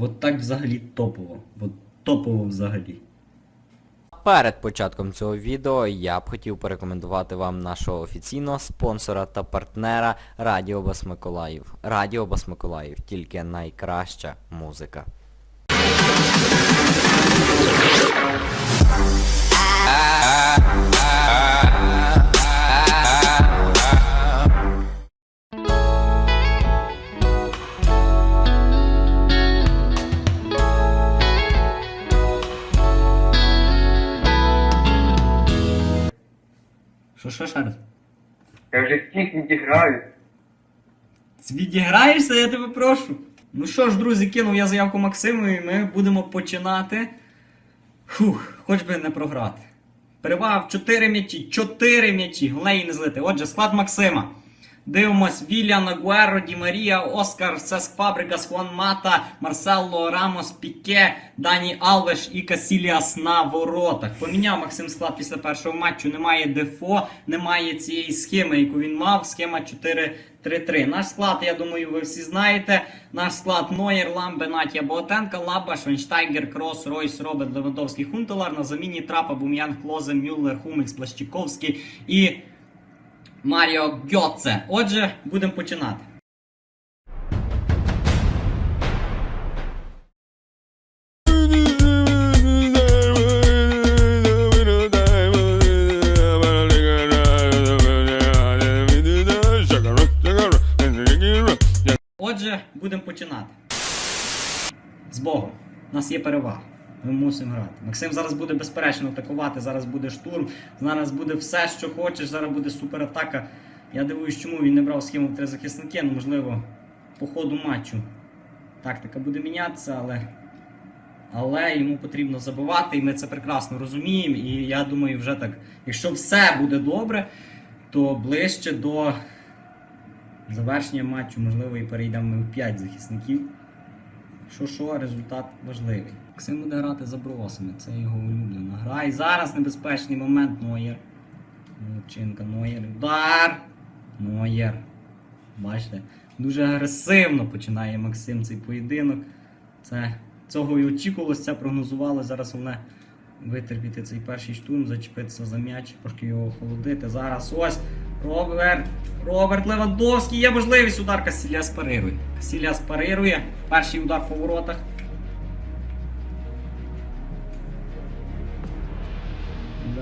От так взагалі топово. От топово взагалі. Перед початком цього відео я б хотів порекомендувати вам нашого офіційного спонсора та партнера Радіо Бас Миколаїв. Радіо Бас Миколаїв, тільки найкраща музика. Раз? Я вже всіх відіграю. Відіграєшся, я тебе прошу. Ну що ж, друзі, кинув я заявку Максиму і ми будемо починати. Фух, хоч би не програти. Перевага в 4 м'ячі, 4 м'ячі, голеї не злити. Отже, склад Максима. Дивимось Вільян Агуеро, Ді Марія, Оскар, Сеск Фабрикас, Хуан Мата, Марсело Рамос, Піке, Дані Алвеш і Касіліас на воротах. Поміняв Максим склад після першого матчу. Немає дефо, немає цієї схеми, яку він мав. Схема 4-3-3. Наш склад, я думаю, ви всі знаєте. Наш склад Нойер, Ламбе, Натія Боатенка, Лаба, Швенштайгер, Крос, Ройс, Роберт, Левандовський, Хунтелар. На заміні Трапа, Бум'ян, Клозе, Мюллер, Хумельс, Плащиковський і Маріо Гьоце. Отже, будемо починати. Отже, будемо починати. З Богом. У нас є перевага. Ми мусимо грати. Максим зараз буде безперечно атакувати, зараз буде штурм, зараз буде все, що хочеш, зараз буде суператака. Я дивуюсь, чому він не брав схему в три захисники, ну можливо, по ходу матчу. Тактика буде мінятися, але. Але йому потрібно забивати, і ми це прекрасно розуміємо. І я думаю, вже так, якщо все буде добре, то ближче до завершення матчу, можливо, і перейдемо ми в 5 захисників. Що що, результат важливий. Максим буде грати за бросами, це його улюблена гра. І зараз небезпечний момент Ноєр. Молодчинка, Ноєр. Удар! Ноєр. Бачите, дуже агресивно починає Максим цей поєдинок. Це цього і очікувалося, це прогнозували. Зараз головне витерпіти цей перший штурм, зачепитися за м'яч, трошки його охолодити. Зараз ось Роберт. Роберт Левандовський. Є можливість удар Касілля спарирує. Касілля спарирує. Перший удар по воротах.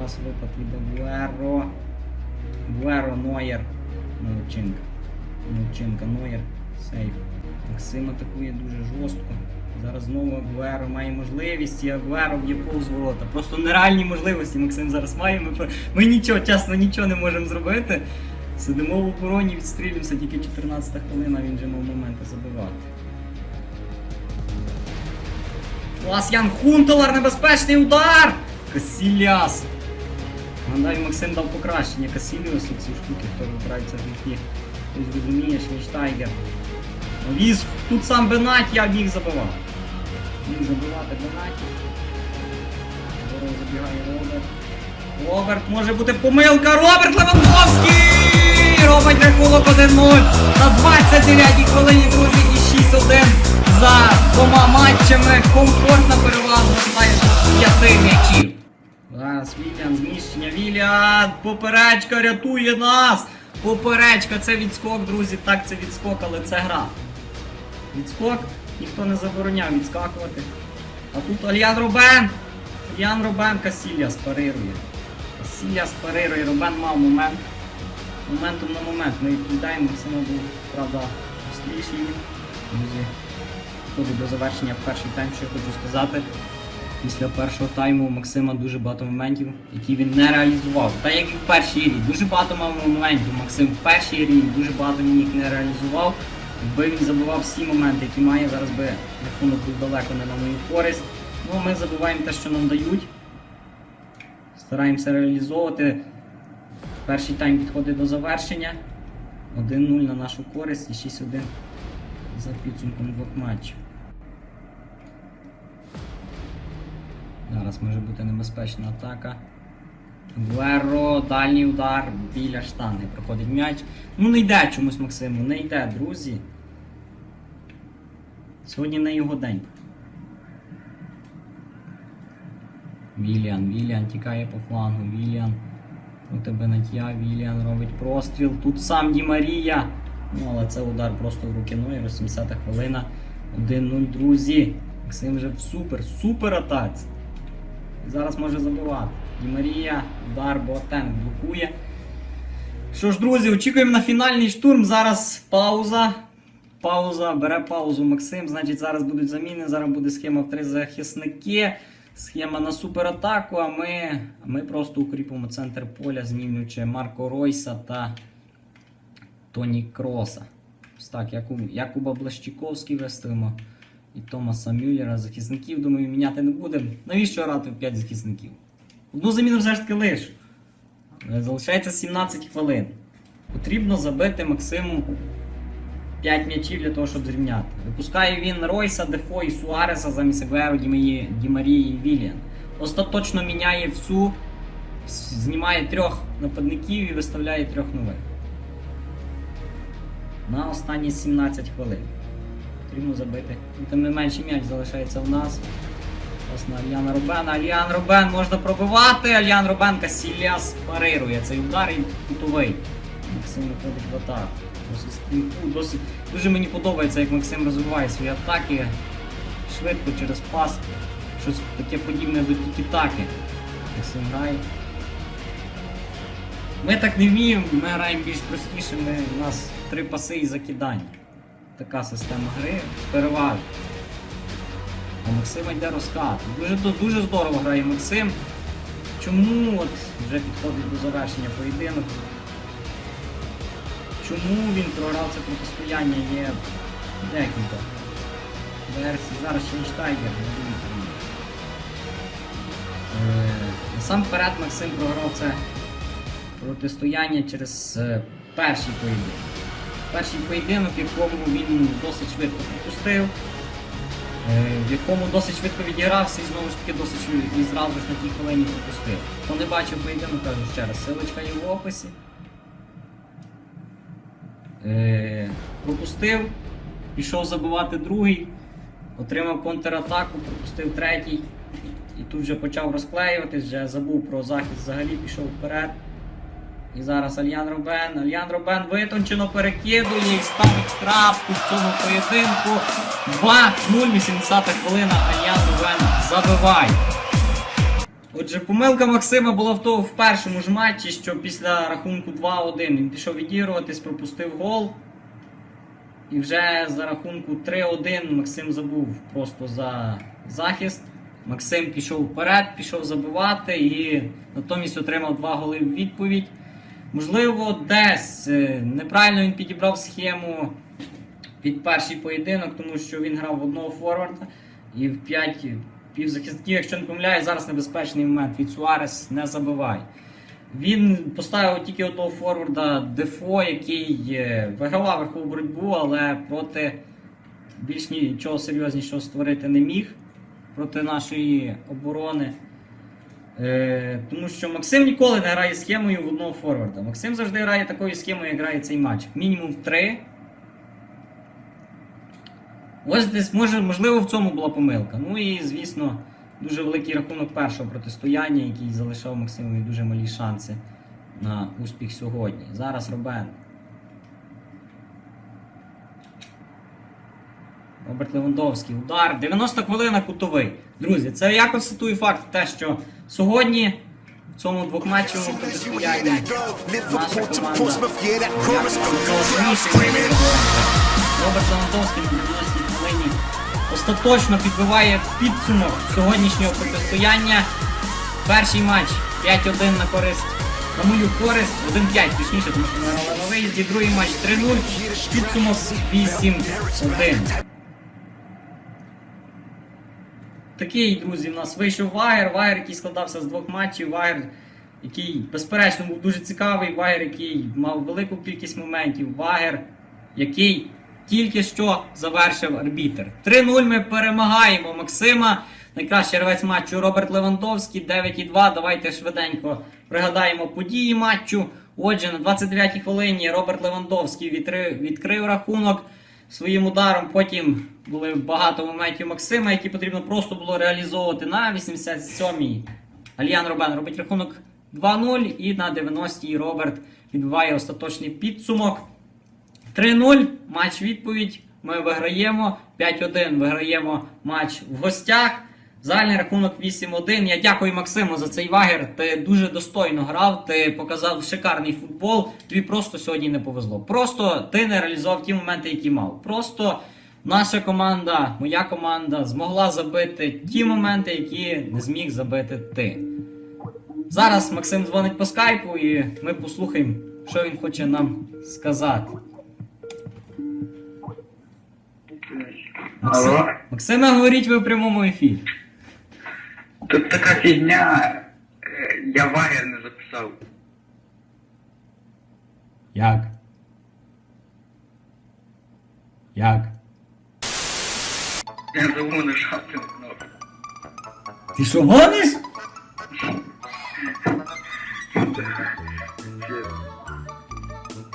Зараз випад від Буеро. Буеро, Нойер. Молодчинка. Молодчинка, Нойер. Сейф. Максим атакує дуже жорстко. Зараз знову Агуеро має можливість, і Агуеро б'є повз ворота. Просто нереальні можливості Максим зараз має. Ми, ми нічого, чесно, нічого не можемо зробити. Сидимо в обороні, відстрілюємося, тільки 14 хвилина, він вже мав моменти забивати. Клас Ян Хунтелар, небезпечний удар! Касіляс! Нагадаю, Максим дав покращення Касіліусу ці штуки, хто вибирається в гріхи. Хтось розуміє, Швейштайгер. Ліз тут сам Бенаті, я міг забивав. Міг забивати Бенаті. Здорово забігає Роберт. Роберт, може бути помилка. Роберт Левандовський! Робить рахунок 1-0 на 29-й хвилині, друзі, і 6-1 за двома матчами. Комфортна перевага складає 5 м'ячів. Зараз Вільян, зміщення. Вільян, поперечка рятує нас! Поперечка, це відскок, друзі. Так, це відскок, але це гра. Відскок, ніхто не забороняв відскакувати. А тут Альян Робен. Альян Робен Касілля спарирує. Касілля спарирує, Робен мав момент. Моментом на момент. Ми відповідаємо, Максима був, правда. Друзі, входить до завершення перший тайм, що я хочу сказати. Після першого тайму у Максима дуже багато моментів, які він не реалізував. Та як і в першій грі. Дуже багато мав моментів. Максим в першій грі дуже багато він їх не реалізував. Якби він забував всі моменти, які має, зараз би рахунок був далеко не на мою користь. Ну, ми забуваємо те, що нам дають. Стараємося реалізовувати. Перший тайм підходить до завершення. 1-0 на нашу користь і 6-1 за підсумком двох матчів. Зараз може бути небезпечна атака. Веро, дальній удар біля штани. Проходить м'яч. Ну не йде чомусь Максиму, не йде, друзі. Сьогодні не його день. Віліан, Віліан тікає по флангу, Віліан. У тебе натя, Віліан робить простріл. Тут сам Ді Марія. Ну, але це удар просто в руки ну, ноги. 80 хвилина. 1-0, друзі. Максим вже в супер, супер атаці. І зараз може забивати. Ді Марія, удар, Боатенг блокує. Що ж, друзі, очікуємо на фінальний штурм. Зараз пауза. Пауза, бере паузу Максим. Значить, зараз будуть заміни. Зараз буде схема в три захисники. Схема на суператаку, а ми, ми просто укріпимо центр поля, змінюючи Марко Ройса та Тоні Кроса. Ось так, Якуба Блащиковський виставимо. І Томаса Мюллера. Захисників, думаю, міняти не будемо. Навіщо грати в 5 захисників? Одну заміну все ж таки лишу. Е, Залишається 17 хвилин. Потрібно забити Максиму 5 м'ячів для того, щоб зрівняти. Випускає він Ройса, Дефо і Суареса замість Агуеро, Дімарії, Дімарії і Віліан. Остаточно міняє всю, знімає трьох нападників і виставляє трьох нових. На останні 17 хвилин. Потрібно забити. І Тим не менше м'яч залишається в нас. Ось на Альяна Рубена. Альян Рубен можна пробивати. Альян Рубен Касіліас парирує цей удар і кутовий. Максим виходить в атаку. Досить. Дуже мені подобається, як Максим розвиває свої атаки. Швидко через пас. Щось таке подібне до тікі-таки. Максим грає. Ми так не вміємо, ми граємо більш простіше, ми, у нас три паси і закидання. Така система гри переважна. А Максима йде розкат. Дуже, дуже здорово грає Максим. Чому от вже підходить до завершення поєдинок? Чому він програв це протистояння? Є декілька версій. Зараз Швейнштайгер не. Е, Насамперед Максим програв це протистояння через е, перший поєдинок. Перший поєдинок, в якому він досить швидко пропустив, е, в якому досить швидко відігрався і знову ж таки досить і зразу ж на тій хвилині пропустив. Хто не бачив поєдинок, кажу ще раз, силочка є в описі. Е, пропустив, пішов забивати другий, отримав контратаку, пропустив третій. І тут вже почав розклеюватись, вже забув про захист взагалі, пішов вперед. І зараз Альян Робен. Альян Робен витончено перекидує і ставить крапку в цьому поєдинку. 2-0, 80 хвилина. Альян Робен забиває. Отже, помилка Максима була в того в першому ж матчі, що після рахунку 2-1 він пішов відігруватись, пропустив гол. І вже за рахунку 3-1 Максим забув просто за захист. Максим пішов вперед, пішов забивати і натомість отримав два голи в відповідь. Можливо, десь е, неправильно він підібрав схему під перший поєдинок, тому що він грав в одного форварда і в 5 півзахисників, якщо не помиляю, зараз небезпечний момент від Суарес не забиває. Він поставив тільки одного форварда Дефо, який е, вигравав верхову боротьбу, але проти більш нічого серйознішого створити не міг проти нашої оборони. Е, тому що Максим ніколи не грає схемою в одного форварда. Максим завжди грає такою схемою, як грає цей матч. Мінімум в три. Ось десь може, можливо в цьому була помилка. Ну і, звісно, дуже великий рахунок першого протистояння, який залишав Максимові дуже малі шанси на успіх сьогодні. Зараз Робен. Роберт Левандовський. Удар. 90 хвилина кутовий. Друзі, це я констатую факт те, що сьогодні в цьому двохматчевому протистоянні наша команда. Роберт Левандовський на 90 хвилині остаточно підбиває підсумок сьогоднішнього протистояння. Перший матч 5-1 на користь. На мою користь 1-5, точніше, тому що ми грали на виїзді. Другий матч 3-0. Підсумок 8-1. Такий, друзі, в нас вийшов Вагер. Вагер, який складався з двох матчів. Вагер, який, безперечно, був дуже цікавий. Вагер, який мав велику кількість моментів. Вагер, який тільки що завершив арбітер. 3-0 ми перемагаємо Максима. Найкращий гравець матчу Роберт Левандовський, 9,2. Давайте швиденько пригадаємо події матчу. Отже, на 29-й хвилині Роберт Левандовський відкрив рахунок своїм ударом. Потім були багато моментів Максима, які потрібно просто було реалізовувати на 87-й. Альян Робен робить рахунок 2-0 і на 90-й Роберт відбиває остаточний підсумок. 3-0, матч відповідь. Ми виграємо. 5-1 виграємо матч в гостях. Загальний рахунок 8-1. Я дякую Максиму за цей вагер. Ти дуже достойно грав, ти показав шикарний футбол. Тобі просто сьогодні не повезло. Просто ти не реалізував ті моменти, які мав. Просто наша команда, моя команда змогла забити ті моменти, які не зміг забити ти. Зараз Максим дзвонить по скайпу і ми послухаємо, що він хоче нам сказати. Максим, Алло? Максиме, говоріть ви в прямому ефірі. Тут така фігня. е, Я вагер не записав. Як? Як? Я забув нажати на кнопку. Ти що гониш?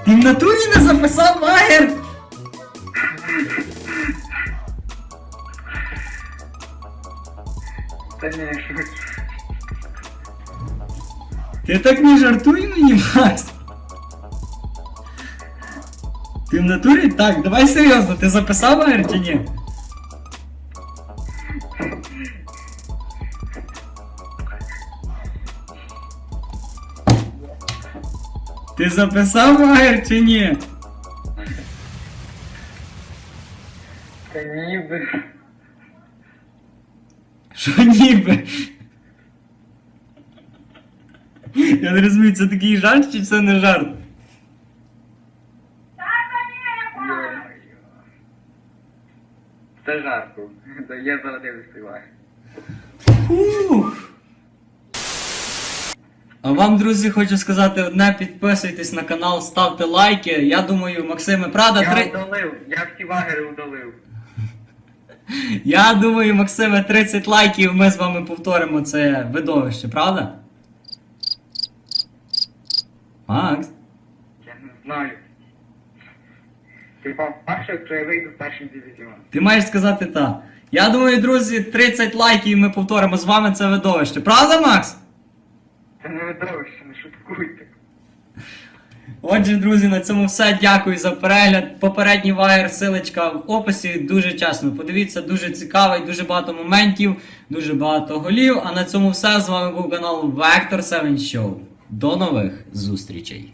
Ти в натурі не записав лагер? Та ні, що Ти так не жартуй мені, Макс. Ти в натурі? Так, давай серйозно, ти записав лагер чи ні? Ти записав лагер чи ні? Та ніби. Що ніби? Я не розумію, це такий жарт чи це не жарт? Це жарко. Я зараз дивлюсь цей. Фух. А вам, друзі, хочу сказати одне: підписуйтесь на канал, ставте лайки. Я думаю, Максиме, правда, Я три... удалив, я всі вагери удалив. Я думаю, Максиме, 30 лайків ми з вами повторимо це видовище, правда? Макс? Я не знаю. Типа, перше, що я вийду в перший дивізіон. Ти маєш сказати так. Я думаю, друзі, 30 лайків і ми повторимо з вами це видовище. Правда, Макс? Це не видовище, не шуткуйте. Отже, друзі, на цьому все. Дякую за перегляд. Попередній вайер, силочка в описі. Дуже чесно. Подивіться, дуже цікавий, дуже багато моментів, дуже багато голів. А на цьому все. З вами був канал Vector 7 Show. До нових зустрічей.